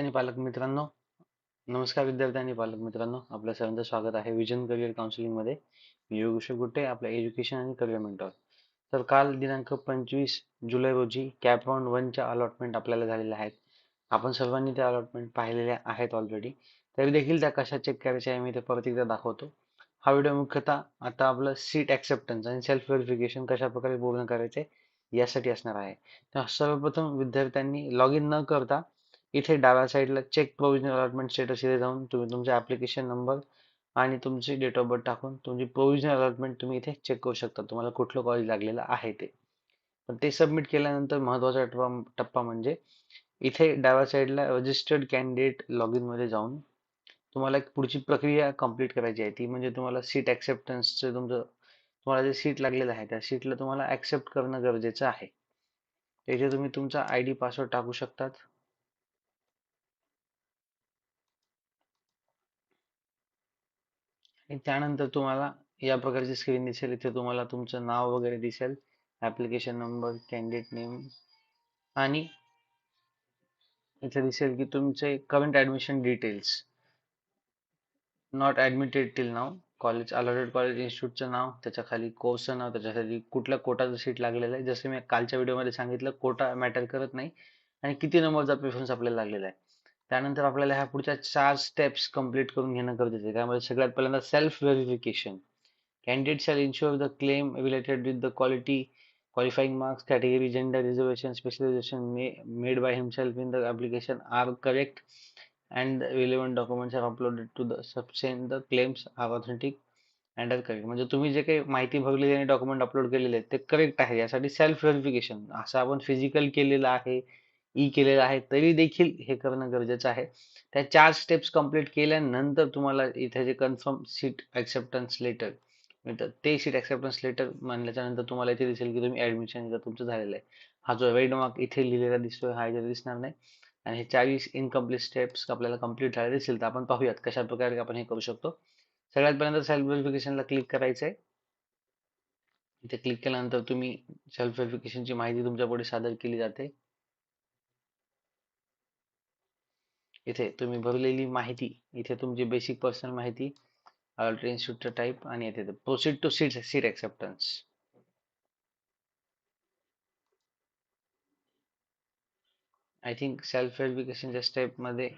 आणि पालक मित्रांनो. नमस्कार विद्यार्थी आणि पालक मित्रांनो. आपल्या सर्वांचं स्वागत आहे विजन करिअर काउन्सिलिंगमध्ये. मी योगेश गुट्टे आपल्या एज्युकेशन आणि करिअर मेंटर तर काल दिनांक पंचवीस जुलै रोजी कॅप राऊंड वनच्या अलॉटमेंट आपल्याला झालेल्या आहेत. आपण सर्वांनी त्या अलॉटमेंट पाहिलेल्या आहेत ऑलरेडी तरी देखील त्या कशा चेक करायच्या आहे मी ते परत एकदा दाखवतो. हा व्हिडिओ मुख्यतः आता आपलं सीट ऍक्सेप्टन्स आणि सेल्फ व्हेरिफिकेशन कशा प्रकारे पूर्ण करायचे यासाठी असणार आहे. तर सर्वप्रथम विद्यार्थ्यांनी लॉग इन न करता इथे डाव्या साईडला चेक प्रोव्हिजनल अलॉटमेंट स्टेटस इथे जाऊन तुम्ही तुमचा ॲप्लिकेशन नंबर आणि तुमची डेट ऑफ बर्थ टाकून तुमची प्रोविजनल अलॉटमेंट तुम्ही इथे चेक करू शकता. तुम्हाला कुठलं कॉलेज लागलेलं आहे ते. पण ते सबमिट केल्यानंतर महत्त्वाचा टप्पा टप्पा म्हणजे इथे डाव्या साईडला रजिस्टर्ड कॅन्डिडेट लॉग इनमध्ये जाऊन तुम्हाला एक पुढची प्रक्रिया कंप्लीट करायची आहे. ती म्हणजे तुम्हाला सीट ॲक्सेप्टन्सचं तुमचं तुम्हाला जे सीट लागलेलं आहे त्या सीटला तुम्हाला ॲक्सेप्ट करणं गरजेचं आहे. त्याचे तुम्ही तुमचा आय डी पासवर्ड टाकू शकतात. आणि त्यानंतर तुम्हाला या प्रकारची स्क्रीन दिसेल. इथे तुम्हाला तुमचं नाव वगैरे दिसेल. ऍप्लिकेशन नंबर कॅन्डिडेट नेम आणि इथे दिसेल की तुमचे current admission details not admitted till now college allotted college इन्स्टिट्यूटचं नाव त्याच्याखाली कोर्सचं नाव त्याच्यासाठी कुठल्या कोटाचं सीट लागलेलं आहे. जसं मी कालच्या व्हिडिओमध्ये सांगितलं कोटा मॅटर करत नाही. आणि किती नंबरचा प्रेफरन्स आपल्याला लागलेला आहे. त्यानंतर आपल्याला ह्या पुढच्या चार स्टेप्स कंप्लीट करून घेणं गरजेचं आहे. त्यामध्ये सगळ्यात पहिल्यांदा self verification candidate shall ensure the claim related with the quality qualifying marks category gender reservation specialisation made by himself in the application are correct and relevant documents are uploaded to the substantiate the claims are authentic and are correct म्हणजे तुम्ही जे काही माहिती भरलेली आणि document upload केलेले आहेत ते करेक्ट आहे. यासाठी सेल्फ व्हेरिफिकेशन असं आपण फिजिकल केलेलं आहे ई केलेलं आहे तरी देखील हे करणं गरजेचं आहे. त्या चार स्टेप्स कंप्लीट केल्यानंतर तुम्हाला इथे जे कन्फर्म सीट ऍक्सेप्टन्स लेटर मिळतं ते सीट ऍक्सेप्टन्स लेटर मानल्याच्या नंतर तुम्हाला इथे दिसेल की तुम्ही ऍडमिशन तुमचं झालेलं आहे. हा जो रेड मार्क इथे लिहिलेला दिसतोय हा इथे दिसणार नाही. आणि हे चाळीस इनकम्प्लीट स्टेप्स आपल्याला कंप्लीट झाले दिसेल तर आपण पाहूयात कशा प्रकारे आपण हे करू शकतो. सगळ्यात पहिल्यांदा सेल्फ व्हेरिफिकेशनला क्लिक करायचं आहे. इथे क्लिक केल्यानंतर तुम्ही सेल्फ व्हेरिफिकेशनची माहिती तुमच्यापुढे सादर केली जाते. इथे तुम्ही भरलेली माहिती इथे तुमची बेसिक पर्सनल माहिती अलॉटेड इन्स्टिट्यूटचा टाईप आणि येथे proceed to seat seat acceptance I think self व्हेरिफिकेशनच्या स्टेपमध्ये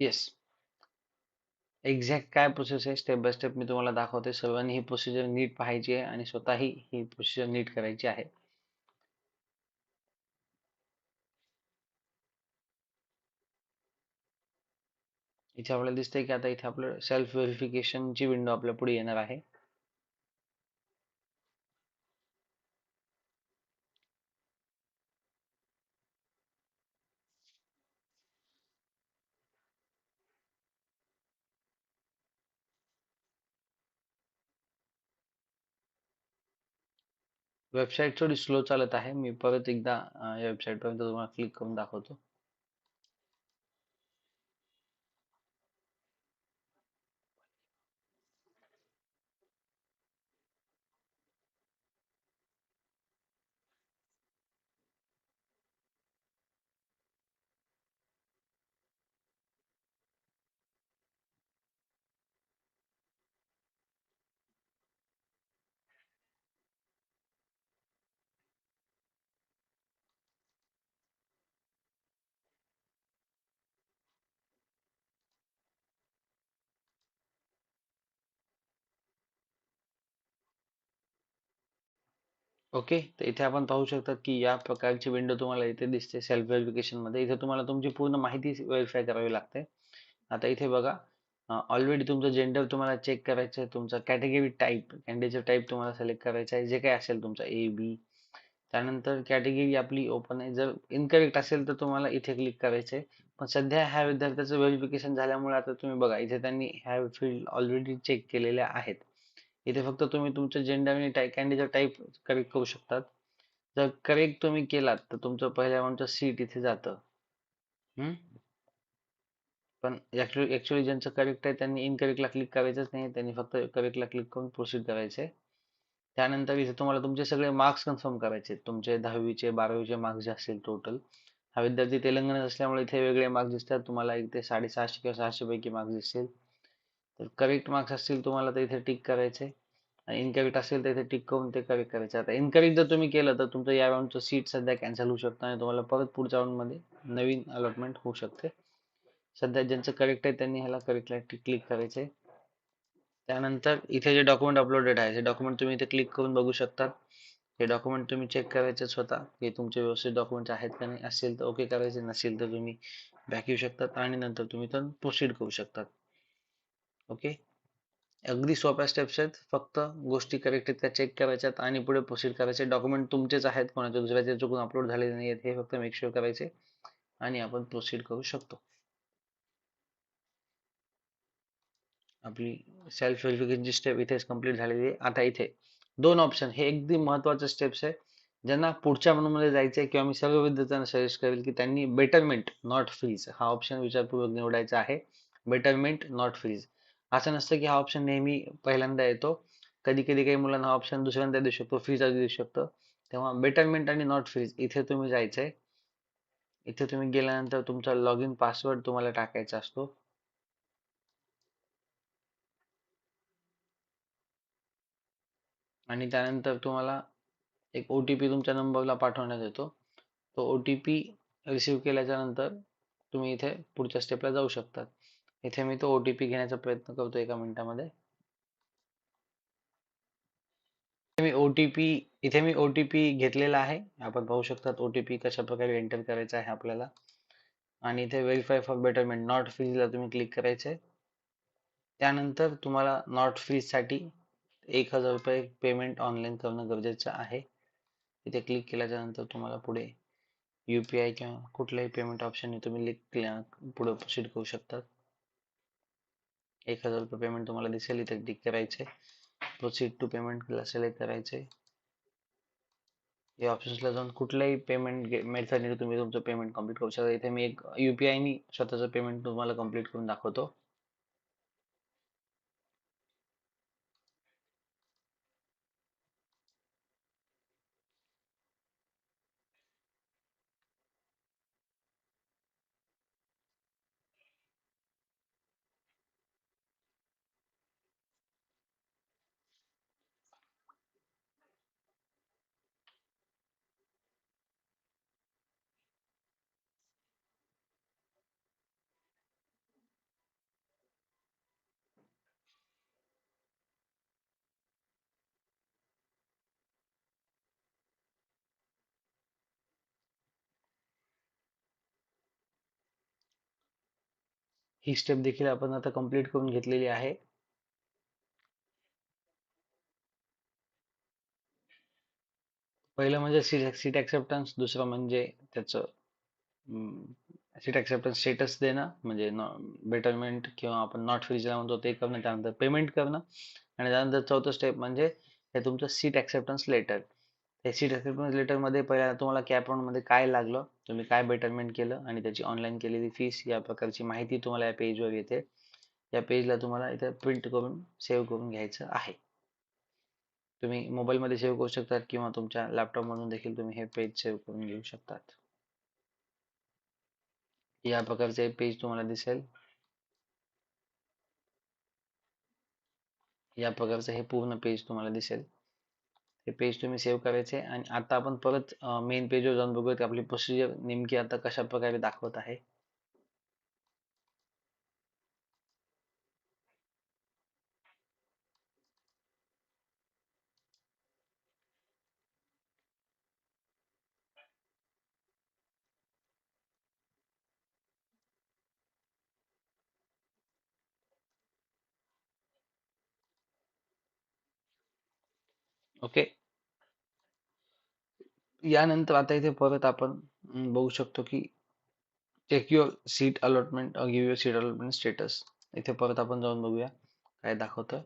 येस एक्झॅक्ट काय प्रोसेस आहे स्टेप बाय स्टेप मी तुम्हाला दाखवते. सर्वांनी ही प्रोसिजर नीट पाहायची आहे आणि स्वतःही ही प्रोसिजर नीट करायची आहे. इथे आपल्याला दिसतंय की आता इथे आपलं सेल्फ व्हेरिफिकेशनची विंडो आपल्या पुढे येणार आहे. वेबसाईट थोडी स्लो चालत आहे. मी परत एकदा या वेबसाईट पर्यंत तुम्हाला क्लिक करून दाखवतो. ओके तर इथे आपण पाहू शकतात की या प्रकारची विंडो तुम्हाला इथे दिसते सेल्फ व्हेरिफिकेशनमध्ये. इथे तुम्हाला तुमची पूर्ण माहिती व्हेरीफाय करावी लागते. आता इथे बघा ऑलरेडी तुमचं जेंडर तुम्हाला चेक करायचं आहे. तुमचा कॅटेगरी टाईप कॅन्डिडेट टाईप तुम्हाला सिलेक्ट करायचा आहे. जे काही असेल तुमचा ए बी त्यानंतर कॅटेगरी आपली ओपन आहे. जर इनकरेक्ट असेल तर तुम्हाला इथे क्लिक करायचं आहे पण सध्या ह्या विद्यार्थ्याचं व्हेरिफिकेशन झाल्यामुळे आता तुम्ही बघा इथे त्यांनी ह्या फील्ड ऑलरेडी चेक केलेल्या आहेत. इथे फक्त तुम्ही तुमचं जेंडर आणि टाईप कॅन्डिडेट टाईप करेक्ट करू शकतात. जर करेक्ट तुम्ही केलात तर तुमचं पहिल्या राऊंडचं सीट इथे जातं. पण ऍक्च्युअली ज्यांचं करेक्ट आहे त्यांनी इनकरेक्टला क्लिक करायचंच नाही. त्यांनी फक्त करेक्टला क्लिक करून प्रोसीड करायचे. त्यानंतर इथे तुम्हाला तुमचे सगळे मार्क्स कन्फर्म करायचे तुमचे दहावीचे बारावीचे मार्क्स जे असतील टोटल हा विद्यार्थी तेलंगणात असल्यामुळे इथे वेगळे मार्क्स दिसतात. तुम्हाला इथे साडेसहाशे किंवा सहाशे पैकी मार्क्स दिसतील. तर करेक्ट मार्क्स असतील तुम्हाला तर इथे टिक करायचे. आणि इनकरेक्ट असेल तर इथे टिक करून ते करेक्ट करायचे. आता इनकरेक्ट जर तुम्ही केलं तर तुमचं या राऊंडचं सीट सध्या कॅन्सल होऊ शकतं आणि तुम्हाला परत पुढच्या राऊंडमध्ये नवीन अलॉटमेंट होऊ शकते. सध्या ज्यांचं करेक्ट आहे त्यांनी ह्याला करेक्टला क्लिक करायचे. त्यानंतर इथे जे डॉक्युमेंट अपलोडेड आहे ते डॉक्युमेंट तुम्ही इथे क्लिक करून बघू शकतात. हे डॉक्युमेंट तुम्ही चेक करायचे स्वतः. की तुमचे व्यवस्थित डॉक्युमेंट आहेत का नाही असेल तर ओके करायचे. नसेल तर तुम्ही बॅक येऊ शकतात आणि नंतर तुम्ही तर प्रोसीड करू शकतात. ओके? अगदी सोप्या स्टेप्स आहेत. फक्त गोष्टी करेक्ट आहेत त्या चेक करायच्यात आणि पुढे प्रोसीड करायचे. डॉक्युमेंट तुमचेच आहेत कोणाच्या दुसऱ्याचे चुकून अपलोड झालेले नाही आहेत हे फक्त मेकशुअर करायचे आणि आपण प्रोसीड करू शकतो. आपली सेल्फ व्हेरिफिकेशनची स्टेप इथेच कंप्लीट झालेली आहे. आता इथे दोन ऑप्शन हे अगदी महत्त्वाचे स्टेप्स आहे. ज्यांना पुढच्या मध्ये जायचे किंवा मी सर्व विद्यार्थ्यांना सजेस्ट करेल की त्यांनी बेटरमेंट नॉट फ्रीज हा ऑप्शन विचारपूर्वक निवडायचा आहे. बेटरमेंट नॉट फ्रीज असं नसतं की हा ऑप्शन नेहमी पहिल्यांदा येतो. कधी कधी काही मुलांना हा ऑप्शन दुसऱ्यांदा देऊ शकतो फ्रीज देऊ शकतो. तेव्हा बेटरमेंट आणि नॉट फ्रीज इथे तुम्ही जायचंय. इथे तुम्ही गेल्यानंतर तुमचा लॉग इन पासवर्ड तुम्हाला टाकायचा असतो. आणि त्यानंतर तुम्हाला एक ओ टी पी तुमच्या नंबरला पाठवण्यात येतो. तो ओ टी पी रिसिव्ह केल्याच्यानंतर तुम्ही इथे पुढच्या स्टेपला जाऊ शकतात. इथे मी तो ओ टी पी घेण्याचा प्रयत्न करतो एका मिनिटामध्ये. मी ओ टी पी इथे मी ओ टी पी घेतलेला आहे. आपण पाहू शकतात ओ टी पी कशा प्रकारे एंटर करायचा आहे आपल्याला. आणि इथे व्हेरीफाय फॉर बेटरमेंट नॉट फ्रीजला तुम्ही क्लिक करायचे. त्यानंतर तुम्हाला नॉट फ्रीजसाठी एक हजार रुपये पेमेंट ऑनलाईन करणं गरजेचं आहे. इथे क्लिक केल्याच्यानंतर तुम्हाला पुढे यू पी आय किंवा कुठल्याही पेमेंट ऑप्शन तुम्ही पुढे प्रोसीड करू शकतात. एक हजार रुपये पेमेंट तुम्हाला दिसेल इथे क्लिक करायचे. प्रोसीड टू पेमेंटला सिलेक्ट करायचे. या ऑप्शन्सला जाऊन कुठल्याही पेमेंट मेथडने तुम्ही तुमचं पेमेंट कंप्लीट करू शकता. इथे मी एक युपीआयनी स्वतःचं पेमेंट तुम्हाला कंप्लीट करून दाखवतो. ही स्टेप देखील आपण आता कंप्लीट करून घेतलेली आहे. पहिलं म्हणजे सीट सीट ऍक्सेप्टन्स दुसरं म्हणजे त्याचं सीट ऍक्सेप्टन्स स्टेटस देणं म्हणजे बेटरमेंट किंवा आपण नॉट फ्रीजला म्हणतो ते करणं त्यानंतर पेमेंट करणं आणि त्यानंतर चौथं स्टेप म्हणजे हे तुमचं सीट ऍक्सेप्टन्स लेटर हे सीट ऍक्सेप्टन्समध्ये पहिल्यांदा तुम्हाला कॅपमध्ये काय लागलं तुम्ही काय बेटरमेंट केलं आणि त्याची ऑनलाईन केलेली फीस या प्रकारची माहिती तुम्हाला या पेजवर येते. या पेजला तुम्हाला इथे प्रिंट करून सेव्ह करून घ्यायचं आहे. तुम्ही मोबाईलमध्ये सेव्ह करू शकतात किंवा तुमच्या लॅपटॉप मधून देखील तुम्ही हे पेज सेव्ह करून घेऊ शकतात. या प्रकारचे पेज तुम्हाला दिसेल. या प्रकारचं हे पूर्ण पेज तुम्हाला दिसेल. हे पेज तुम्ही सेव्ह करायचे आणि आता आपण परत मेन पेजवर जाऊन बघूयात आपली प्रोसिजर नेमकी आता कशा प्रकारे दाखवत आहे. ओके. यानंतर आता इथे परत आपण बघू शकतो की check your seat allotment give your seat allotment status इथे परत आपण जाऊन बघूया काय दाखवतं.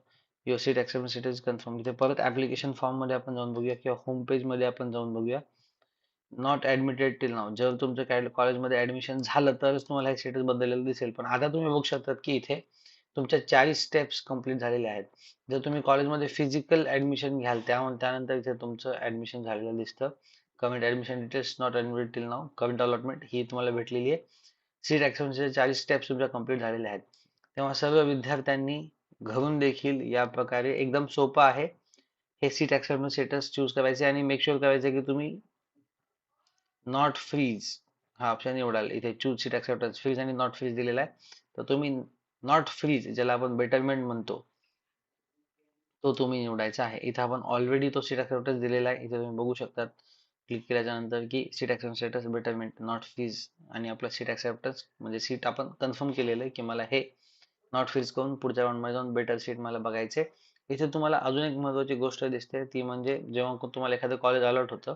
Your seat acceptance status confirm इथे परत ऍप्लिकेशन फॉर्ममध्ये आपण जाऊन बघूया किंवा होम पेजमध्ये आपण जाऊन बघूया. नॉट ऍडमिटेड टिल नाव जर तुमचं कॉलेजमध्ये ऍडमिशन झालं तरच तुम्हाला हे स्टेटस बदललेलं दिसेल. पण आता तुम्ही बघू शकतात की इथे तुमच्या चाळीस स्टेप्स कंप्लीट झालेले आहेत. जर तुम्ही कॉलेजमध्ये फिजिकल ऍडमिशन घ्याल त्या त्यानंतर इथे तुमचं ऍडमिशन झालेलं दिसतं. Comment admission details not admitted till now comment allotment ही तुम्हाला भेटलेली आहे. सीट ऍक्सेप्टन्सचे चाळीस स्टेप्स तुमच्या कंप्लीट झालेले आहेत. तेव्हा सर्व विद्यार्थ्यांनी घरून देखील या प्रकारे एकदम सोपं आहे. हे सीट ऍक्सेप्टन्स स्टेटस चूज करायचे आणि मेक शुअर करायचे की तुम्ही नॉट फ्रीज हा ऑप्शन निवडाल इथे चूज सीट ऍक्सेप्टन्स फ्रीज आणि नॉट फ्रीज दिलेला आहे. तर तुम्ही नॉट फ्रीज ज्याला आपण बेटरमेंट म्हणतो. तो तुम्ही निवडायचा आहे. इथे आपण ऑलरेडी तो सीट ऍक्सेप्टन्स दिलेला आहे. इथे तुम्ही बघू शकतात. क्लिक केल्याच्यानंतर की seat acceptance status betterment not freeze आणि आपलं सीट ऍक्सेप्टन्स म्हणजे सीट आपण कन्फर्म केलेलं आहे की मला हे नॉट फ्रीज करून पुढच्या राऊंडमध्ये जाऊन बेटर सीट मला बघायचे इथे तुम्हाला अजून एक महत्वाची गोष्ट दिसते. ती म्हणजे जेव्हा तुम्हाला एखादं कॉलेज अलॉट होतं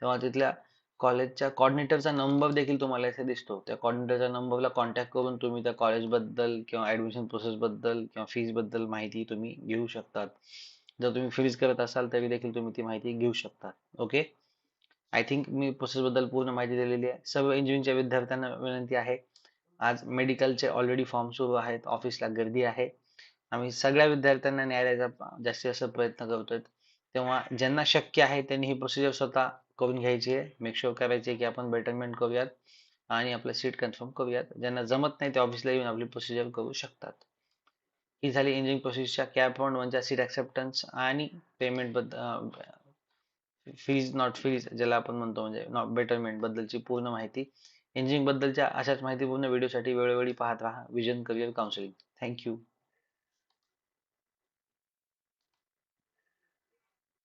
तेव्हा तिथल्या कॉलेजच्या कॉर्डिनेटरचा नंबर देखील तुम्हाला इथे दिसतो. त्या कॉर्डिनेटरच्या नंबरला कॉन्टॅक्ट करून तुम्ही त्या कॉलेजबद्दल किंवा ऍडमिशन प्रोसेसबद्दल किंवा फीजबद्दल माहिती तुम्ही घेऊ शकतात. जर तुम्ही फ्रीज करत असाल तरी देखील तुम्ही ती माहिती घेऊ शकतात. ओके? आय थिंक मी प्रोसेसबद्दल पूर्ण माहिती दिलेली आहे. सर्व इंजिनिअरिंगच्या विद्यार्थ्यांना विनंती आहे. आज मेडिकलचे ऑलरेडी फॉर्म सुरू आहेत. ऑफिसला गर्दी आहे. आम्ही सगळ्या विद्यार्थ्यांना न्याय द्यायचा जास्तीत जास्त प्रयत्न करतोय. तेव्हा ज्यांना शक्य आहे त्यांनी ही प्रोसिजर स्वतः करून घ्यायची. आहे मेक करायची आहे की आपण बेटरमेंट करूयात आणि आपलं सीट कन्फर्म करूयात. ज्यांना जमत नाही ते ऑफिसला येऊन आपली प्रोसिजर करू शकतात. ही झाली इंजिनिअरिंग प्रोसेसच्या कॅप वन वनच्या सीट ऍक्सेप्टन्स आणि पेमेंट फीज नॉट फीज ज्याला आपण म्हणतो म्हणजे नॉट बेटरमेंट बद्दलची पूर्ण माहिती. इंजिनिअरिंग बद्दलच्या अशाच माहितीपूर्ण व्हिडिओसाठी वेळोवेळी पाहत राहा. Vision career counselling thank you